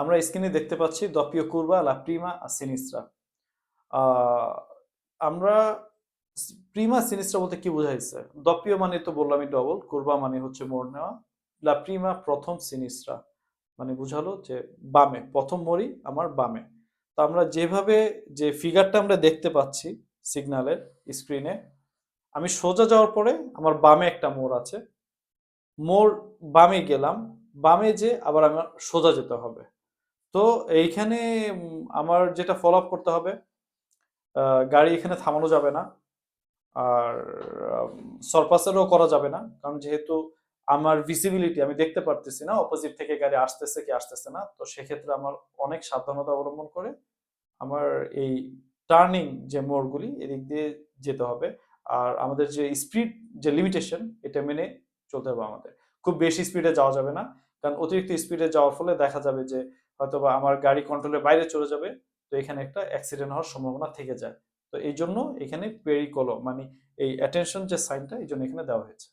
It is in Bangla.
আমরা স্ক্রিনে দেখতে পাচ্ছি দপিও কুরবা লা প্রিমা আর সিনিস্ট্রা আমরা প্রিমা সিনিস্ট্রা বলতে কি বোঝাইছে দপিও মানে তো বললামই ডবল কুরবা মানে হচ্ছে মোড় নেওয়া লা প্রিমা প্রথম সিনিস্ট্রা মানে বুঝালো যে বামে, প্রথম মরি আমার বামে। তো আমরা যেভাবে যে ফিগারটা আমরা দেখতে পাচ্ছি সিগন্যালের স্ক্রিনে, আমি সোজা যাওয়ার পরে আমার বামে একটা মোড় আছে। মোড় বামে গেলাম, বামে যে আবার আমার সোজা যেতে হবে। তো এইখানে আমার যেটা ফলো আপ করতে হবে গাড়ি এখানে থামানো যাবে না। আর সরপাসেরও করা যাবে না। কারণ যেহেতু আমার ভিজিবিলিটি আমি দেখতে পারতেছি না অপোজিট থেকে গাড়ি আসতেছে কি আসতেছে না, তো সেক্ষেত্রে আমার অনেক সাবধানতা অবলম্বন করে আমার এই টার্নিং যে মোড়গুলি, এদিক দিয়ে যেতে হবে। আর আমাদের যে স্পিড যে লিমিটেশন এটা মেনে চলতে হবে আমাদের। খুব বেশি স্পিডে যাওয়া যাবে না। কারণ অতিরিক্ত স্পিডে যাওয়ার ফলে দেখা যাবে যে হয়তোবা আমার গাড়ি কন্ট্রোলের বাইরে চলে যাবে, তো এখানে একটা অ্যাক্সিডেন্ট হওয়ার সম্ভাবনা থেকে যায়। তো এই জন্য এখানে পেরিকলো মানে এই অ্যাটেনশন যে সাইনটা এই জন্য এখানে দেওয়া হয়েছে।